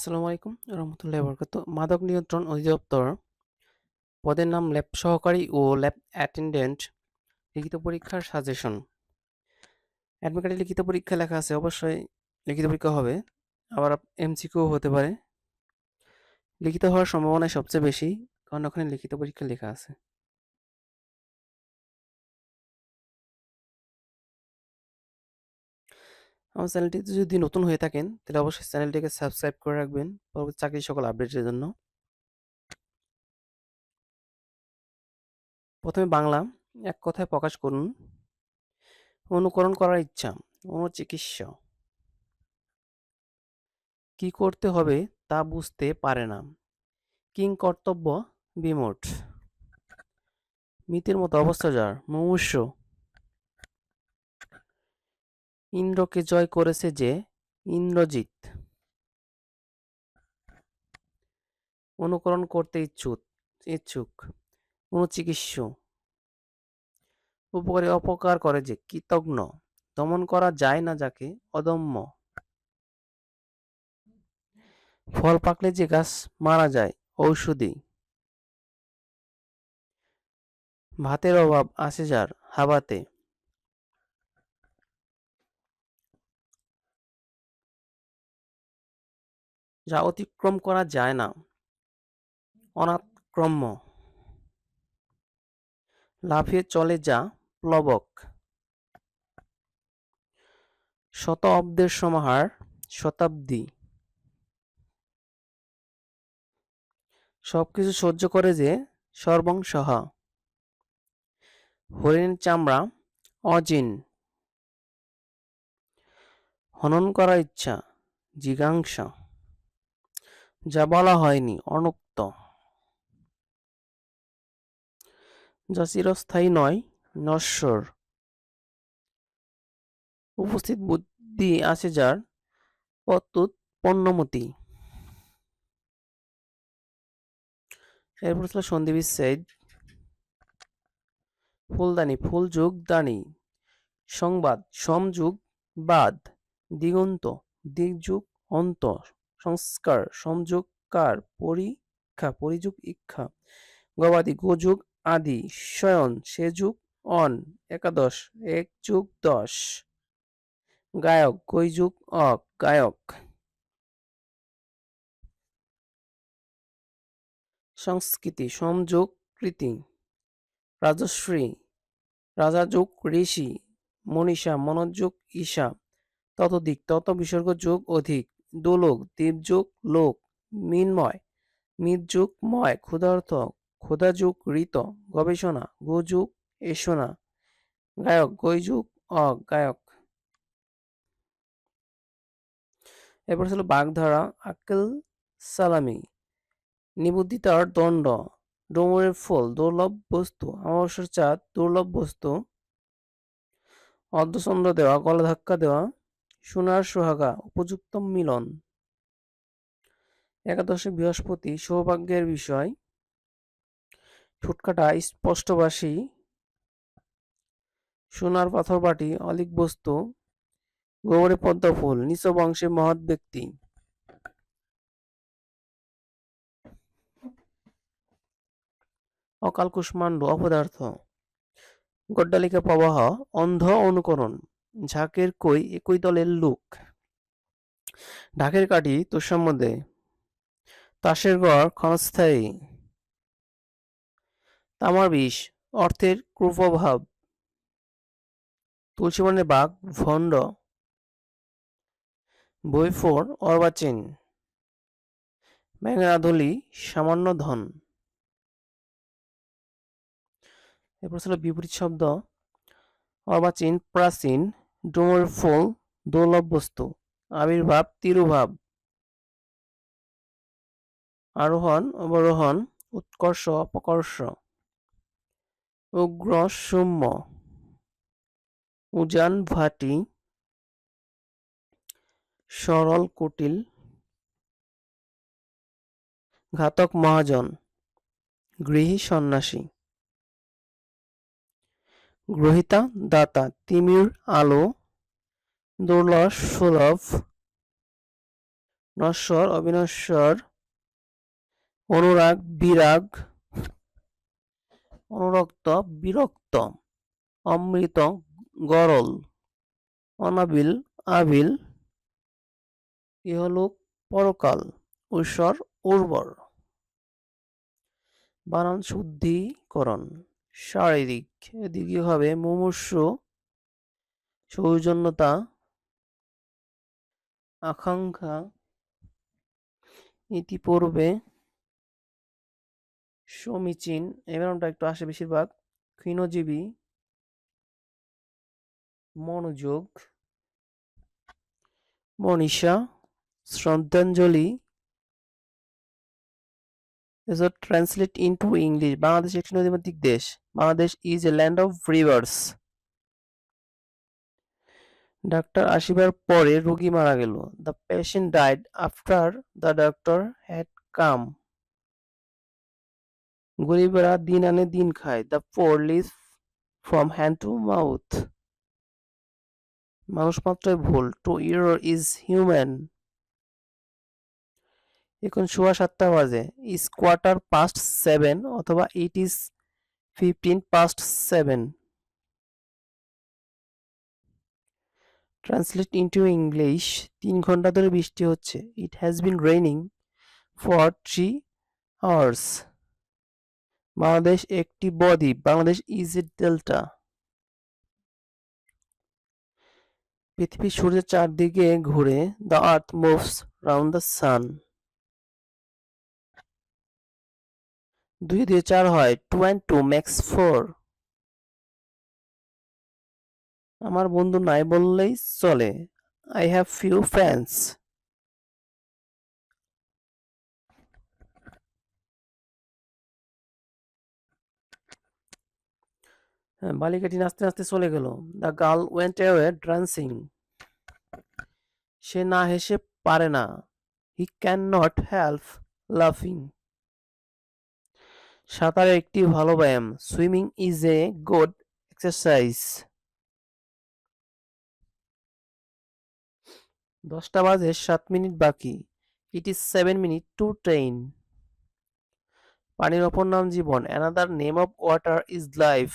আসসালামু আলাইকুম, রহমতুল্লাহ বরকাত। মাদক নিয়ন্ত্রণ অধিদপ্তর পদের নাম ল্যাব সহকারী ও ল্যাব অ্যাটেন্ডেন্ট লিখিত পরীক্ষার সাজেশন। অ্যাডমিট লিখিত পরীক্ষা লেখা আছে, অবশ্যই লিখিত পরীক্ষা হবে, আবার এমসিকিউ হতে পারে। লিখিত হওয়ার সম্ভাবনা সবচেয়ে বেশি, কারণ ওখানে লিখিত পরীক্ষা লেখা আছে। আমার চ্যানেলটিতে যদি নতুন হয়ে থাকেন, তাহলে অবশ্যই চ্যানেলটিকে সাবস্ক্রাইব করে রাখবেন পরবর্তী চাকরির সকল আপডেটের জন্য। প্রথমে বাংলা, এক কথায় প্রকাশ করুন। অনুকরণ করার ইচ্ছা, অনুচিকিৎসা। কি করতে হবে তা বুঝতে পারে না। কিং কর্তব্য বিমোট মিতের মতো অবস্থা যার, মুমূর্ষ। ইন্দ্রকে জয় করেছে যে ইন্দ্রজিৎ। অনুকরণ করতে ইচ্ছুক ইচ্ছুক, অনুচিকিৎস। উপকারী অপকার করে যে কৃতজ্ঞ, দমন করা যায় না যাকে, অদম্য। ফল পাকলে যে গাছ মারা যায়, ঔষধি। ভাতের অভাব আসে যার হাবাতে। যা অতিক্রম করা যায় না। অনাৎক্রম্য লাফিয়ে চলে যা প্লবক। শত অব্দের সমাহার, শতাব্দী। সবকিছু সহ্য করে যে সর্বংসহা হরিণ চামড়া, অজিন। হনন করার ইচ্ছা, জিজ্ঞাংসা। যা বলা হয়নি, অনুক্ত। যা চিরস্থায়ী নয়, নশ্বর। উপস্থিত বুদ্ধি আছে যার, প্রত্যুত পণ্যমতি। এরপর ছিল সন্ধি বিচ্ছেদ। ফুলদানি ফুল যুগ দানি সংবাদ, সমযুগ, বাদ। দিগন্ত, দিগযুগ অন্ত সংস্কার সমযোগকার পরীক্ষা, পরিযুগ ইচ্ছা, গবাদি গোযুগ আদি, শয়ন সে যুগ অন, একাদশ, এক যুগ দশ, গায়ক গৈযুগ অক, গায়ক। সংস্কৃতি, সংযোগ, কৃতি, রাজশ্রী, রাজাযুগ, ঋষি, মনীষা, মনোযোগ, ঈশা, ততোধিক, তত বিসর্গ, যোগ, অধিক। দোলক, দেবযোগ, লোক, মিনময় মিতযুগ ময় ক্ষুধার্থ ক্ষুধাযুগ, ঋত, গবেষণা, গোযুগ এসোনা গায়ক, গৈযুগ অ গায়ক এরপর ছিল বাগধারা আকেল সালামি। নিবুদ্ধিতার দণ্ড, ডোমরের ফুল, দুর্লভ বস্তু, অমাবস্যার চাঁদ, দুর্লভ বস্তু। অর্ধচন্দ্র দেওয়া গলা ধাক্কা দেওয়া সোনার সোহাগা, উপযুক্ত মিলন। একাদশে বৃহস্পতি, সৌভাগ্যের বিষয়। ঠুটকাটা, স্পষ্টবাসী। সোনার পাথর বাটি অলিক বস্তু। গোবরে পদ্ম ফুল, নিচ বংশে মহৎ ব্যক্তি। অকাল কুষ্মাণ্ড অপদার্থ। গড্ডালিকা প্রবাহ, অন্ধ অনুকরণ। ঝাঁকের কই, একই দলের লোক। ঢাকের কাঠি তোষার তাসের গড় ক্ষণস্থায়ী তামার বিষ, অর্থের ক্রুপভাব। তুলসীবনের বাঘ, ভণ্ড। বইফোর অর্বাচীন। ব্যাঙের সামান্য ধন। এরপর ছিল বিপরীত শব্দ। অর্বাচীন, প্রাচীন। ডোমর ফুল দুর্লভ বস্তু আবির্ভাব, তিরুভাব। আরোহণ, অবরোহণ, উৎকর্ষ, অপকর্ষ। উগ্র, সৌম্য। উজান, ভাটি। সরল, কুটিল। ঘাতক, মহাজন। গৃহী, সন্ন্যাসী। গ্রহিতা, দাতা, তিমির, আলো দুর্লভ সুলভ, নশ্বর, অবিনশ্বর, অনুরাগ, বিরাগ, অনুরক্ত, বিরক্ত, অমৃত, গরল, অনাবিল, আবিল, ইহলোক, পরকাল ঊষর উর্বর। বানান শুদ্ধিকরণ। শারীরিক, এদিকে হবে মুমূর্ষু, সৌজন্যতা, আকাঙ্ক্ষা, ইতিপূর্বে সমীচীন আমরা একটু আসে বেশিরভাগ, ক্ষীণজীবী, মনোযোগ, মনীষা, শ্রদ্ধাঞ্জলি ট্রান্সলেট ইনটু ইংলিশ বাংলাদেশ একটি নদীমাতৃক দেশ। Bangladesh is a land of rivers doctor আসিবার পরে রোগী মারা গেল। The patient died after the doctor had come গরিবেরা দিন আনে দিন খায়। The poor live from hand to mouth মানুষ মাত্রই ভুল। টু ইরর ইজ হিউম্যান এখন সোয়া সাতটা বাজে। ইজ কোয়ার্টার পাস্ট সেভেন অথবা it is fifteen past seven translate into English তিন ঘণ্টা ধরে বৃষ্টি হচ্ছে। It has been raining for three hours Bangladesh একটি বদ্বীপ বাংলাদেশ ইজ এ ডেল্টা পৃথিবী সূর্যের চারদিকে ঘুরে the earth moves round the sun দুই দিয়ে চার হয় two and two makes four আমার বন্ধু নাই বললেই চলে। আই হ্যাভ ফিউ ফ্রেন্ডস বালিকাটি নাচতে নাচতে চলে গেল। The girl went away dancing সে না হেসে পারে না। হি ক্যান নট হেল্প লাফিং সাঁতার একটি ভালো ব্যায়াম। Swimming is a good exercise দশটা বাজে সাত মিনিট বাকি। It is seven minutes to ten পানির অপর নাম জীবন। Another name of water is life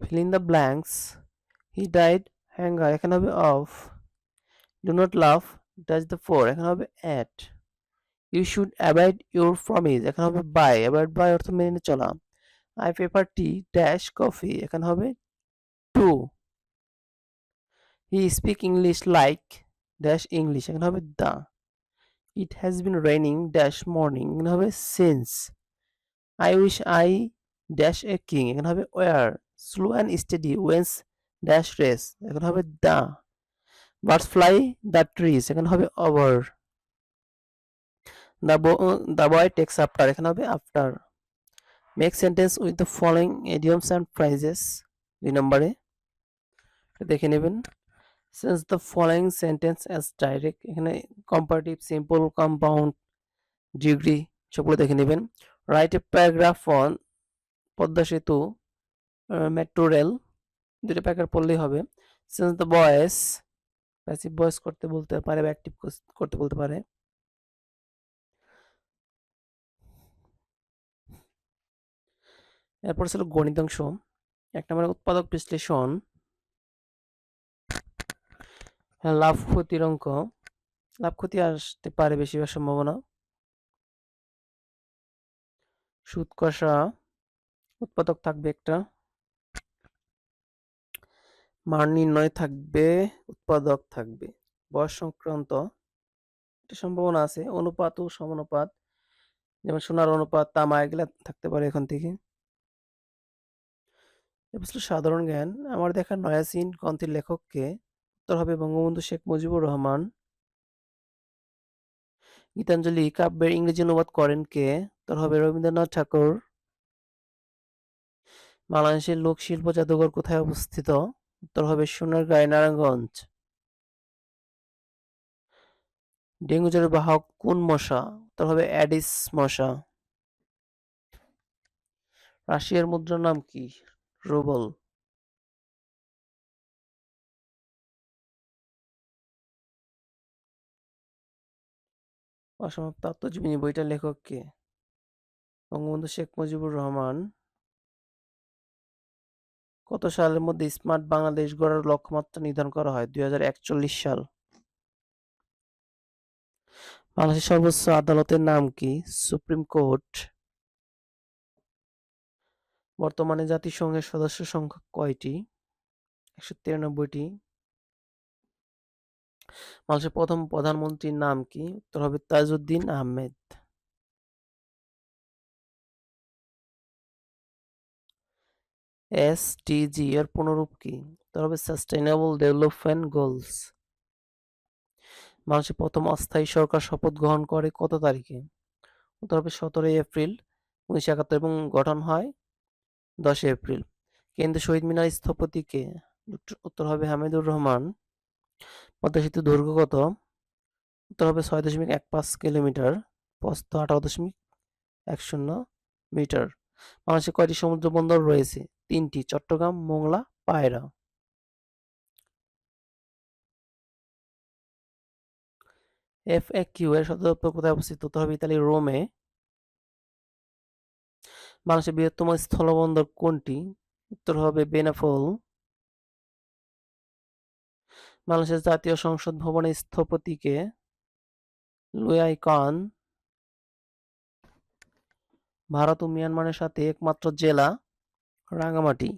fill in the blanks. He died hunger এখানে হবে of do not laugh dash the poor এখানে হবে at you should abide your promise এখানে হবে by avoid by অর্থ মেনে চলা। I prefer tea dash coffee এখানে হবে to he speak English like dash English এখানে হবে the it has been raining dash morning এখানে হবে since I wish I dash a king এখানে হবে were slow and steady wins dash race এখানে হবে the birds fly the trees এখানে হবে over the the boy takes after এখানে হবে after make sentence with the following idioms and phrases দুই নম্বরে দেখে নেবেন। Change the following sentence as direct এখানে কম্পারেটিভ সিম্পল কম্পাউন্ড ডিগ্রি সবগুলো দেখে নেবেন। Write a paragraph on Padma Setu metro rail দুটো প্যাকেট পড়লেই হবে। Change the voice passive voice করতে বলতে পারে বা অ্যাক্টিভ করতে বলতে পারে। এরপর ছিল গণিতাংশ। এক নম্বরে উৎপাদক বিশ্লেষণ। হ্যাঁ, লাভ ক্ষতির অঙ্ক। লাভ ক্ষতি আসতে পারে বেশিরভাগ সম্ভাবনা। সুদ কষা। উৎপাদক থাকবে একটা। মান নির্ণয় থাকবে, উৎপাদক থাকবে। বয়স সংক্রান্ত একটা সম্ভাবনা আছে। অনুপাত ও সমানুপাত, যেমন সোনার অনুপাত, তামা এগুলা থাকতে পারে এখান থেকে। সাধারণ জ্ঞান। আমার দেখা নয়াসিন গ্রন্থের লেখককে উত্তর হবে বঙ্গবন্ধু শেখ মুজিবুর রহমান। গীতাঞ্জলি কাব্যের ইংরেজি অনুবাদ করেন কে? উত্তর হবে রবীন্দ্রনাথ ঠাকুর। বাংলাদেশের লোক শিল্প জাদুঘর কোথায় অবস্থিত? উত্তর হবে সোনারগাঁয়, নারায়ণগঞ্জ। ডেঙ্গু জ্বরের বাহক কোন মশা? উত্তর হবে অ্যাডিস মশা। রাশিয়ার মুদ্রার নাম কি? রুবল। অসমাপ্ত আত্মজীবনী, বইটার লেখক কে? বঙ্গবন্ধু শেখ মুজিবুর রহমান। কত সালের মধ্যে স্মার্ট বাংলাদেশ গড়ার লক্ষ্যমাত্রা নির্ধারণ করা হয়? দুই হাজার একচল্লিশ সাল। বাংলাদেশের সর্বোচ্চ আদালতের নাম কি? Supreme court. বর্তমানে জাতিসংঘের সদস্য সংখ্যা কয়টি? একশো তিরানব্বইটি। বাংলাদেশের প্রথম প্রধানমন্ত্রীর নাম কি? উত্তর হবে তাজউদ্দিন আহমেদ। এসডিজি এর পুনরূপ কি? উত্তর হবে সাস্টেইনেবল ডেভেলপমেন্ট গোলস বাংলাদেশের প্রথম অস্থায়ী সরকার শপথ গ্রহণ করে কত তারিখে? উত্তর হবে সতেরোই এপ্রিল, উনিশশো একাত্তর এবং গঠন হয় দশই এপ্রিল। কেন্দ্রীয় শহীদ মিনার স্থপতি কে? উত্তর হবে হামিদুর রহমান। পদ্মা দৈর্ঘ্য কত? উত্তর হবে ছয় দশমিক এক পাঁচ কিলোমিটার, প্রস্থ আঠারো দশমিক এক শূন্য মিটার। বাংলাদেশে কয়টি সমুদ্র বন্দর রয়েছে? তিনটি, চট্টগ্রাম, মোংলা, পায়রা। এফ এ কিউ এর সদর দপ্তর কোথায় অবস্থিত? উত্তর হবে ইতালির রোমে। বাংলাদেশের বৃহত্তম স্থলবন্দর কোনটি? উত্তর হবে বেনাফল বাংলাদেশের জাতীয় সংসদ ভবনের স্থপতিকে লুয়াই কান। ভারত ও মিয়ানমারের সাথে একমাত্র জেলা। রাঙামাটি।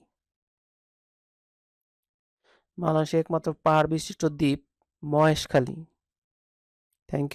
বাংলাদেশের একমাত্র পাহাড় বিশিষ্ট দ্বীপ মহেশখালী। Thank you